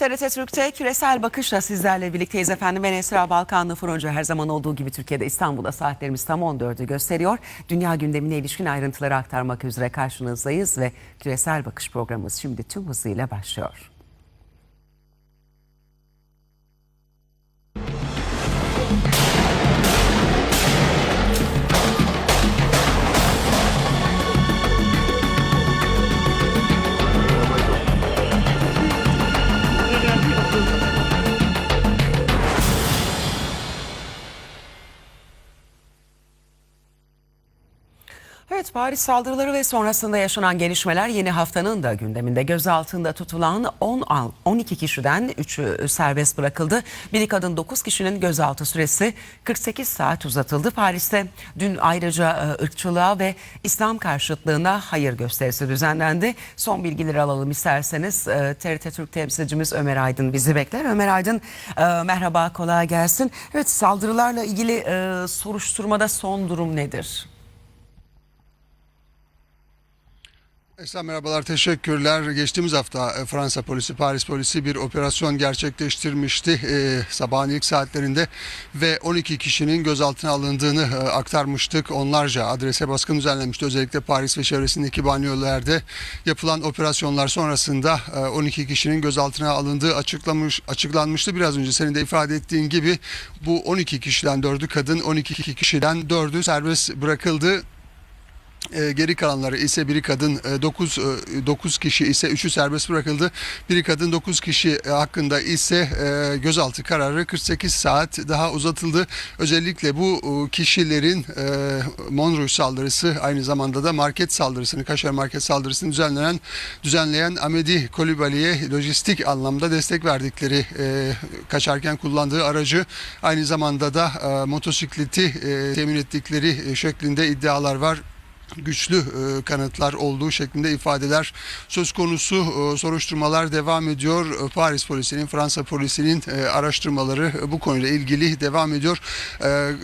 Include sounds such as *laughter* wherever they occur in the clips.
TRT Türk'te küresel bakışla sizlerle birlikteyiz efendim. Ben Esra Balkanlı Fırıncı. Her zaman olduğu gibi Türkiye'de İstanbul'da saatlerimiz tam 14'ü gösteriyor. Dünya gündemine ilişkin ayrıntıları aktarmak üzere karşınızdayız ve küresel bakış programımız şimdi tüm hızıyla başlıyor. Evet Paris saldırıları ve sonrasında yaşanan gelişmeler yeni haftanın da gündeminde gözaltında tutulan 10 al- 12 kişiden 3'ü serbest bırakıldı. Bir kadın 9 kişinin gözaltı süresi 48 saat uzatıldı. Paris'te dün ayrıca e, ırkçılığa ve İslam karşıtlığına hayır gösterisi düzenlendi. Son bilgileri alalım isterseniz. E, TRT Türk temsilcimiz Ömer Aydın bizi bekler. Ömer Aydın e, merhaba kolay gelsin. Evet saldırılarla ilgili e, soruşturmada son durum nedir? Esra merhabalar, teşekkürler. Geçtiğimiz hafta e, Fransa polisi, Paris polisi bir operasyon gerçekleştirmişti e, sabahın ilk saatlerinde ve 12 kişinin gözaltına alındığını e, aktarmıştık. Onlarca adrese baskın düzenlenmişti. Özellikle Paris ve çevresindeki banyolarda yapılan operasyonlar sonrasında e, 12 kişinin gözaltına alındığı açıklamış açıklanmıştı. Biraz önce senin de ifade ettiğin gibi bu 12 kişiden 4'ü kadın, 12 kişiden 4'ü serbest bırakıldı. E, geri kalanları ise biri kadın 9 9 kişi ise 3'ü serbest bırakıldı. Biri kadın 9 kişi e, hakkında ise e, gözaltı kararı 48 saat daha uzatıldı. Özellikle bu e, kişilerin e, Montreux saldırısı aynı zamanda da market saldırısını, Kaşar market saldırısını düzenleyen düzenleyen Amedi Kolibali'ye lojistik anlamda destek verdikleri e, kaçarken kullandığı aracı aynı zamanda da e, motosikleti e, temin ettikleri e, şeklinde iddialar var güçlü e, kanıtlar olduğu şeklinde ifadeler söz konusu e, soruşturmalar devam ediyor. E, Paris polisinin, Fransa polisinin araştırmaları bu konuyla ilgili devam ediyor.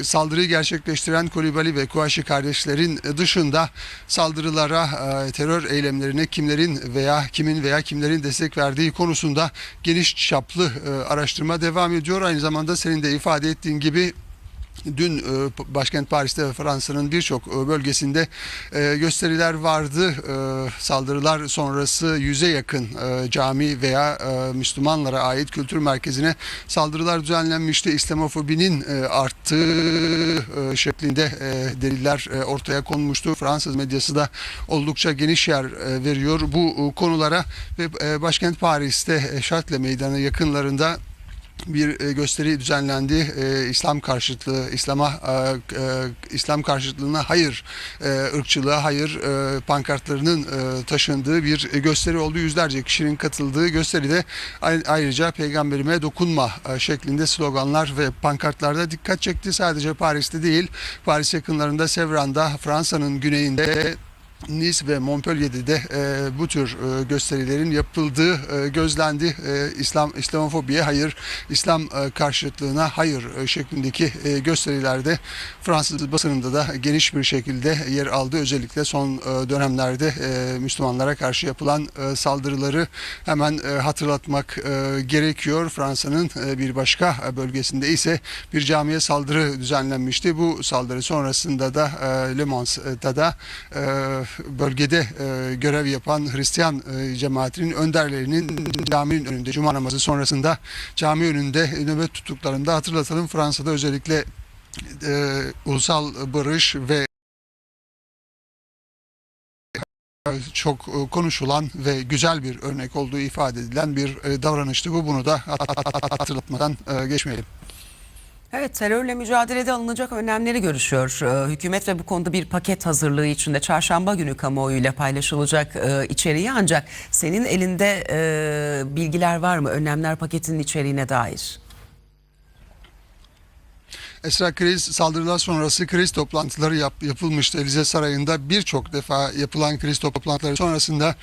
Saldırıyı gerçekleştiren Kolibali ve Kouachi kardeşlerin dışında saldırılara, terör eylemlerine kimlerin veya kimin veya kimlerin destek verdiği konusunda geniş çaplı araştırma devam ediyor. Aynı zamanda senin de ifade ettiğin gibi Dün e, başkent Paris'te ve Fransa'nın birçok e, bölgesinde e, gösteriler vardı. Saldırılar sonrası yüze yakın cami veya Müslümanlara ait kültür merkezine saldırılar düzenlenmişti. İslamofobinin arttığı şeklinde deliller ortaya konmuştu. Fransız medyası da oldukça geniş yer veriyor bu konulara ve başkent Paris'te Şatle Meydanı yakınlarında bir e, gösteri düzenlendi. E, İslam karşıtlığı, İslam'a e, İslam karşıtlığına hayır, ırkçılığa hayır pankartlarının taşındığı bir gösteri oldu. Yüzlerce kişinin katıldığı gösteride ay- ayrıca peygamberime dokunma şeklinde sloganlar ve pankartlarda dikkat çekti. Sadece Paris'te değil, Paris yakınlarında, Sevran'da, Fransa'nın güneyinde Nice ve Montpellier'de de e, bu tür e, gösterilerin yapıldığı e, gözlendi. E, İslam İslamofobiye hayır, İslam e, karşıtlığına hayır e, şeklindeki e, gösterilerde Fransız basınında da geniş bir şekilde yer aldı. Özellikle son e, dönemlerde e, Müslümanlara karşı yapılan e, saldırıları hemen e, hatırlatmak e, gerekiyor. Fransa'nın e, bir başka bölgesinde ise bir camiye saldırı düzenlenmişti. Bu saldırı sonrasında da e, Le Mans'ta da e, bölgede e, görev yapan Hristiyan e, cemaatinin önderlerinin caminin önünde cuma namazı sonrasında cami önünde nöbet tuttuklarında hatırlatalım Fransa'da özellikle e, ulusal barış ve çok e, konuşulan ve güzel bir örnek olduğu ifade edilen bir davranıştı. Bu bunu da hatırlatmadan geçmeyelim. Evet terörle mücadelede alınacak önlemleri görüşüyor. Ee, Hükümet ve bu konuda bir paket hazırlığı içinde çarşamba günü kamuoyuyla paylaşılacak e, içeriği ancak senin elinde e, bilgiler var mı önlemler paketinin içeriğine dair? Esra kriz saldırılar sonrası kriz toplantıları yap, yapılmıştı. Elize Sarayı'nda birçok defa yapılan kriz toplantıları sonrasında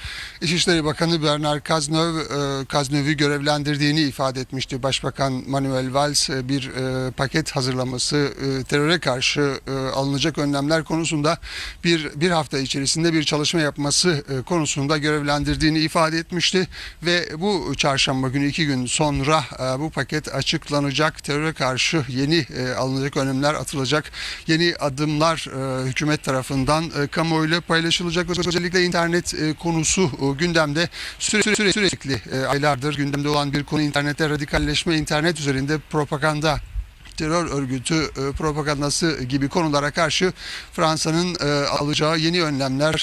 İçişleri Bakanı Bernard Cazeneuve, e, görevlendirdiğini ifade etmişti. Başbakan Manuel Valls e, bir e, paket hazırlaması e, teröre karşı e, alınacak önlemler konusunda bir bir hafta içerisinde bir çalışma yapması konusunda görevlendirdiğini ifade etmişti ve bu çarşamba günü iki gün sonra bu paket açıklanacak. Teröre karşı yeni e, alınacak önlemler atılacak. Yeni adımlar e, hükümet tarafından e, kamuoyuyla paylaşılacak. Özellikle internet e, konusu e, gündemde süre, süre, sürekli e, aylardır gündemde olan bir konu internette radikalleşme, internet üzerinde propaganda terör örgütü e, propagandası gibi konulara karşı Fransa'nın e, alacağı yeni önlemler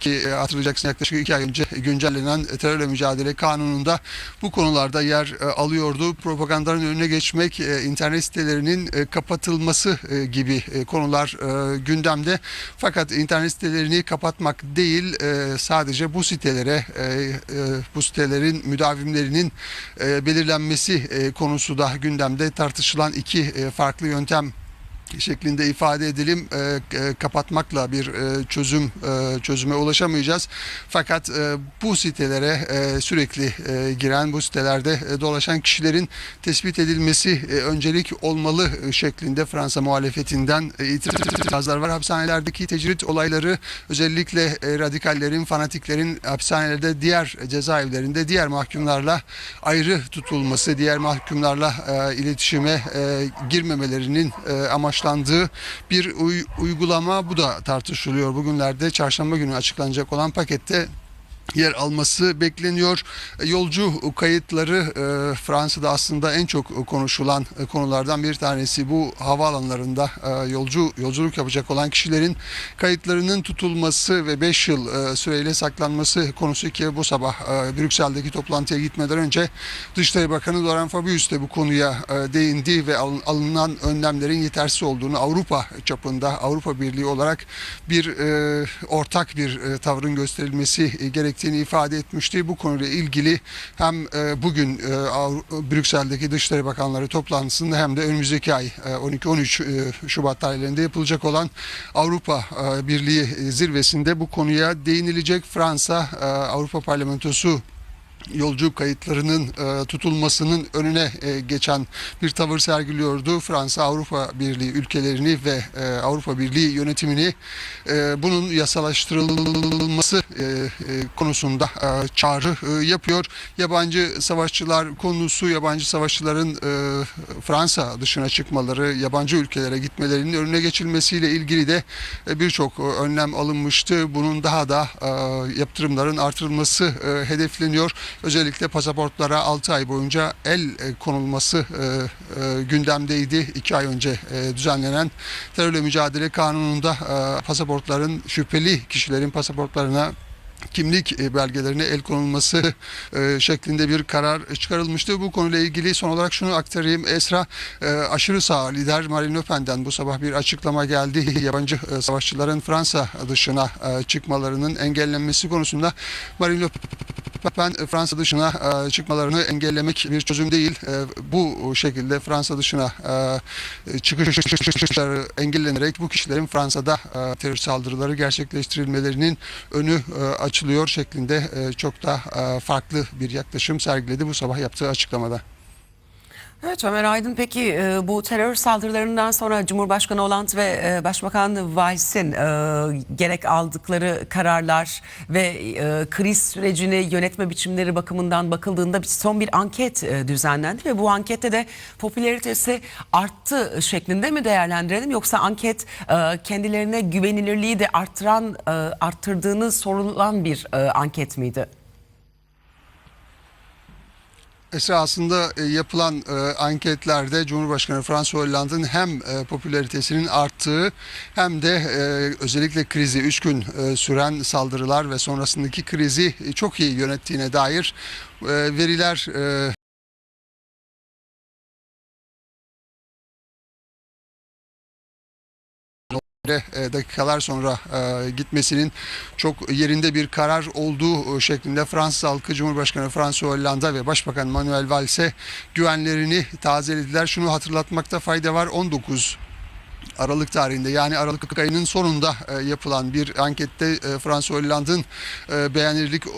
ki e, hatırlayacaksın yaklaşık iki ay önce güncellenen terörle mücadele kanununda bu konularda yer alıyordu. Propagandanın önüne geçmek, internet sitelerinin kapatılması gibi konular gündemde. Fakat internet sitelerini kapatmak değil sadece bu sitelere bu sitelerin müdavimlerinin belirlenmesi konusu da gündemde tartışılan iki e, farklı yöntem şeklinde ifade edelim e, e, kapatmakla bir e, çözüm e, çözüme ulaşamayacağız. Fakat e, bu sitelere e, sürekli e, giren bu sitelerde e, dolaşan kişilerin tespit edilmesi e, öncelik olmalı e, şeklinde Fransa muhalefetinden e, itirazlar var. Hapishanelerdeki tecrit olayları özellikle e, radikallerin, fanatiklerin hapishanelerde diğer cezaevlerinde diğer mahkumlarla ayrı tutulması, diğer mahkumlarla e, iletişime e, girmemelerinin e, amaçlandığı bir uy- uygulama bu da tartışılıyor. Bugünlerde çarşamba günü açıklanacak olan pakette yer alması bekleniyor. E, Yolcu kayıtları e, Fransa'da aslında en çok konuşulan e, konulardan bir tanesi. Bu havaalanlarında yolcu yolculuk yapacak olan kişilerin kayıtlarının tutulması ve 5 yıl süreyle saklanması konusu ki bu sabah Brüksel'deki toplantıya gitmeden önce Dışişleri Bakanı Laurent Fabius de bu konuya değindi ve alın- alınan önlemlerin yetersiz olduğunu Avrupa çapında Avrupa Birliği olarak bir ortak bir tavrın gösterilmesi e, gerektiğini ifade etmişti. Bu konuyla ilgili hem e, bugün e, Brüksel'deki Dışişleri Bakanları toplantısında hem de önümüzdeki ay e, 12-13 e, Şubat tarihlerinde yapılacak olan Avrupa Birliği zirvesinde bu konuya değinilecek. Fransa Avrupa Parlamentosu yolcu kayıtlarının e, tutulmasının önüne e, geçen bir tavır sergiliyordu. Fransa Avrupa Birliği ülkelerini ve e, Avrupa Birliği yönetimini e, bunun yasalaştırılması e, e, konusunda e, çağrı e, yapıyor. Yabancı savaşçılar konusu yabancı savaşçıların e, Fransa dışına çıkmaları, yabancı ülkelere gitmelerinin önüne geçilmesiyle ilgili de e, birçok e, önlem alınmıştı. Bunun daha da e, yaptırımların artırılması e, hedefleniyor. Özellikle pasaportlara 6 ay boyunca el e, konulması e, e, gündemdeydi. 2 ay önce düzenlenen terörle mücadele kanununda pasaportların şüpheli kişilerin pasaportlarına kimlik belgelerine el konulması şeklinde bir karar çıkarılmıştı. Bu konuyla ilgili son olarak şunu aktarayım. Esra aşırı sağ lider Marine Le Pen'den bu sabah bir açıklama geldi. *laughs* Yabancı savaşçıların Fransa dışına çıkmalarının engellenmesi konusunda Marine Le Pen e, Fransa dışına e, çıkmalarını engellemek bir çözüm değil. E, Bu şekilde Fransa dışına çıkışları engellenerek bu kişilerin Fransa'da terör saldırıları gerçekleştirilmelerinin önü açılıyor şeklinde çok da farklı bir yaklaşım sergiledi bu sabah yaptığı açıklamada. Evet Ömer Aydın peki e, bu terör saldırılarından sonra Cumhurbaşkanı Hollande ve e, Başbakan Vals'in e, gerek aldıkları kararlar ve kriz sürecini yönetme biçimleri bakımından bakıldığında son bir anket düzenlendi ve bu ankette de popülaritesi arttı şeklinde mi değerlendirelim yoksa anket kendilerine güvenilirliği de arttıran arttırdığını sorulan bir anket miydi? Esra aslında e, yapılan e, anketlerde Cumhurbaşkanı François Hollande'ın hem e, popülaritesinin arttığı hem de özellikle krizi 3 gün süren saldırılar ve sonrasındaki krizi çok iyi yönettiğine dair veriler dakikalar sonra e, gitmesinin çok yerinde bir karar olduğu şeklinde Fransız halkı Cumhurbaşkanı François Hollande ve Başbakan Manuel Valles'e güvenlerini tazelediler. Şunu hatırlatmakta fayda var. 19 Aralık tarihinde yani Aralık ayının sonunda e, yapılan bir ankette e, François Hollande'ın e, beğenilirlik, e,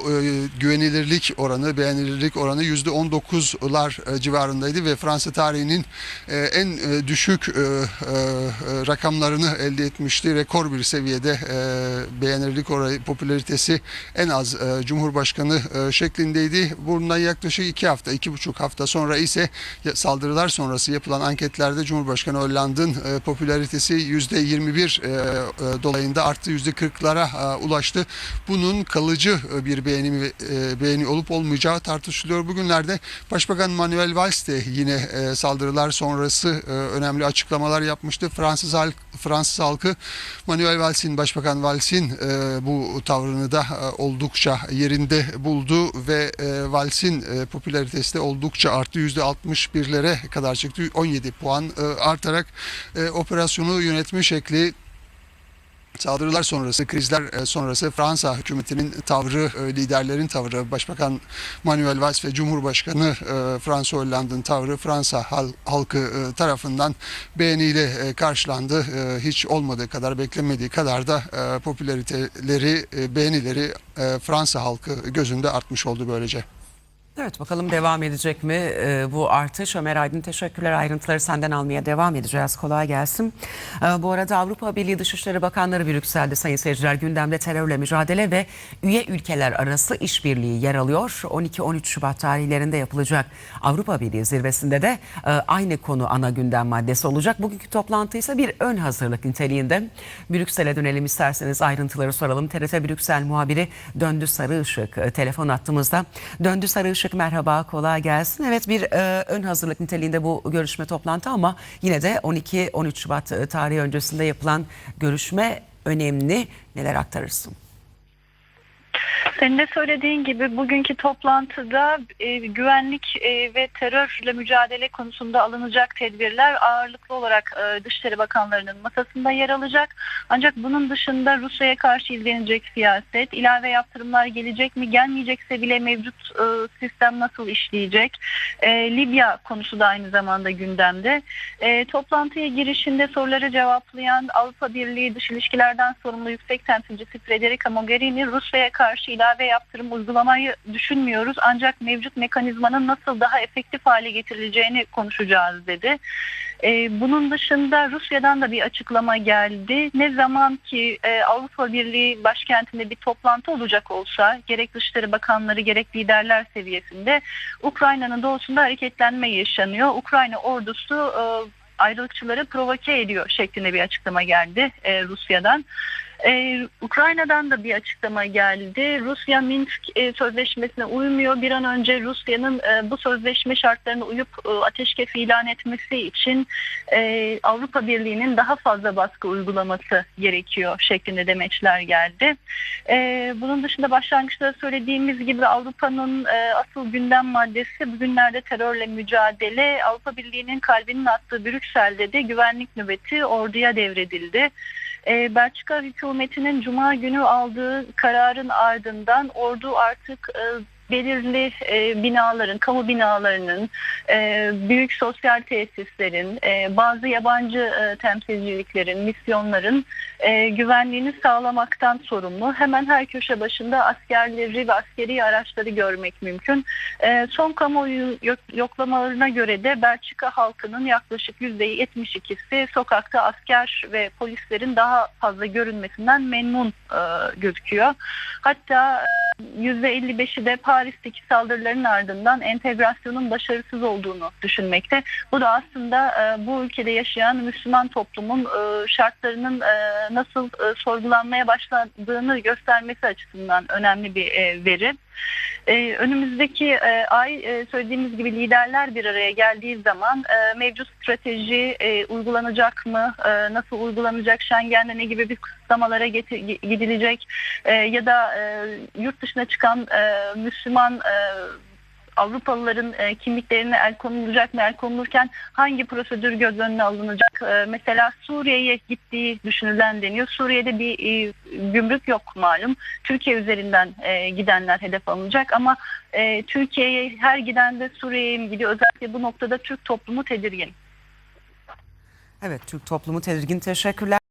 güvenilirlik oranı, beğenilirlik oranı %19'lar e, civarındaydı ve Fransa tarihinin e, en e, düşük e, e, rakamlarını elde etmişti. Rekor bir seviyede e, beğenilirlik oranı, popülaritesi en az e, Cumhurbaşkanı e, şeklindeydi. Bundan yaklaşık iki hafta, iki buçuk hafta sonra ise saldırılar sonrası yapılan anketlerde Cumhurbaşkanı Hollande'ın e, popülaritesi %21 e, e, dolayında arttı %40'lara e, ulaştı. Bunun kalıcı e, bir beğeni e, beğeni olup olmayacağı tartışılıyor. Bugünlerde Başbakan Manuel Valls de yine e, saldırılar sonrası e, önemli açıklamalar yapmıştı. Fransız halk Fransız halkı Manuel Valls'in Başbakan Valls'in e, bu tavrını da e, oldukça yerinde buldu ve e, Valls'in e, popülaritesi de oldukça arttı. %61'lere kadar çıktı. 17 puan e, artarak e, operasyonu yönetme şekli Saldırılar sonrası, krizler e, sonrası Fransa hükümetinin tavrı, e, liderlerin tavrı, Başbakan Manuel Valls ve Cumhurbaşkanı e, François Hollande'ın tavrı Fransa hal- halkı tarafından beğeniyle karşılandı. Hiç olmadığı kadar, beklemediği kadar da popülariteleri, beğenileri Fransa halkı gözünde artmış oldu böylece. Evet bakalım devam edecek mi e, bu artış? Ömer Aydın teşekkürler. Ayrıntıları senden almaya devam edeceğiz. Kolay gelsin. E, bu arada Avrupa Birliği Dışişleri Bakanları Brüksel'de sayın seyirciler gündemde terörle mücadele ve üye ülkeler arası işbirliği yer alıyor. 12-13 Şubat tarihlerinde yapılacak Avrupa Birliği zirvesinde de e, aynı konu ana gündem maddesi olacak. Bugünkü toplantı ise bir ön hazırlık niteliğinde. Brüksel'e dönelim isterseniz ayrıntıları soralım. TRT Brüksel muhabiri Döndü Sarıışık e, telefon attığımızda. Döndü Sarıışık merhaba kolay gelsin. Evet bir e, ön hazırlık niteliğinde bu görüşme toplantı ama yine de 12-13 Şubat e, tarihi öncesinde yapılan görüşme önemli. Neler aktarırsın? Senin de söylediğin gibi bugünkü toplantıda e, güvenlik e, ve terörle mücadele konusunda alınacak tedbirler ağırlıklı olarak e, Dışişleri Bakanlarının masasında yer alacak. Ancak bunun dışında Rusya'ya karşı izlenecek siyaset, ilave yaptırımlar gelecek mi gelmeyecekse bile mevcut e, sistem nasıl işleyecek? E, Libya konusu da aynı zamanda gündemde. E, toplantıya girişinde soruları cevaplayan Avrupa Birliği Dış İlişkilerden sorumlu Yüksek Temsilcisi Federica Mogherini Rusya'ya karşı ilave yaptırım uygulamayı düşünmüyoruz ancak mevcut mekanizmanın nasıl daha efektif hale getirileceğini konuşacağız dedi. Ee, bunun dışında Rusya'dan da bir açıklama geldi. Ne zaman ki e, Avrupa Birliği başkentinde bir toplantı olacak olsa gerek Dışişleri Bakanları gerek liderler seviyesinde Ukrayna'nın doğusunda hareketlenme yaşanıyor. Ukrayna ordusu e, ayrılıkçıları provoke ediyor şeklinde bir açıklama geldi e, Rusya'dan. Ee, Ukrayna'dan da bir açıklama geldi. Rusya Minsk e, sözleşmesine uymuyor. Bir an önce Rusya'nın e, bu sözleşme şartlarına uyup e, ateşkes ilan etmesi için e, Avrupa Birliği'nin daha fazla baskı uygulaması gerekiyor şeklinde demeçler geldi. E, bunun dışında başlangıçta söylediğimiz gibi Avrupa'nın e, asıl gündem maddesi bugünlerde terörle mücadele. Avrupa Birliği'nin kalbinin attığı Brüksel'de de güvenlik nöbeti orduya devredildi. E, Belçika hükümetinin Cuma günü aldığı kararın ardından ordu artık e, belirli e, binaların, kamu binalarının, e, büyük sosyal tesislerin, e, bazı yabancı e, temsilciliklerin, misyonların e, güvenliğini sağlamaktan sorumlu. Hemen her köşe başında askerleri ve askeri araçları görmek mümkün. E, son kamuoyu yok- yoklamalarına göre de Belçika halkının yaklaşık %72'si sokakta asker ve polislerin daha fazla görünmesinden memnun e, gözüküyor. Hatta %55'i de Paris'teki saldırıların ardından entegrasyonun başarısız olduğunu düşünmekte. Bu da aslında e, bu ülkede yaşayan Müslüman toplumun e, şartlarının e, nasıl sorgulanmaya başladığını göstermesi açısından önemli bir veri. E, önümüzdeki e, ay e, söylediğimiz gibi liderler bir araya geldiği zaman e, mevcut strateji e, uygulanacak mı, e, nasıl uygulanacak, Schengen'de ne gibi bir kısıtlamalara gidilecek e, ya da e, yurt dışına çıkan e, Müslüman e, Avrupalıların e, kimliklerine el konulacak mı? El konulurken hangi prosedür göz önüne alınacak? E, mesela Suriye'ye gittiği düşünülen deniyor. Suriye'de bir e, gümrük yok malum. Türkiye üzerinden e, gidenler hedef alınacak ama e, Türkiye'ye her giden de Suriye'ye mi gidiyor? Özellikle bu noktada Türk toplumu tedirgin. Evet Türk toplumu tedirgin teşekkürler.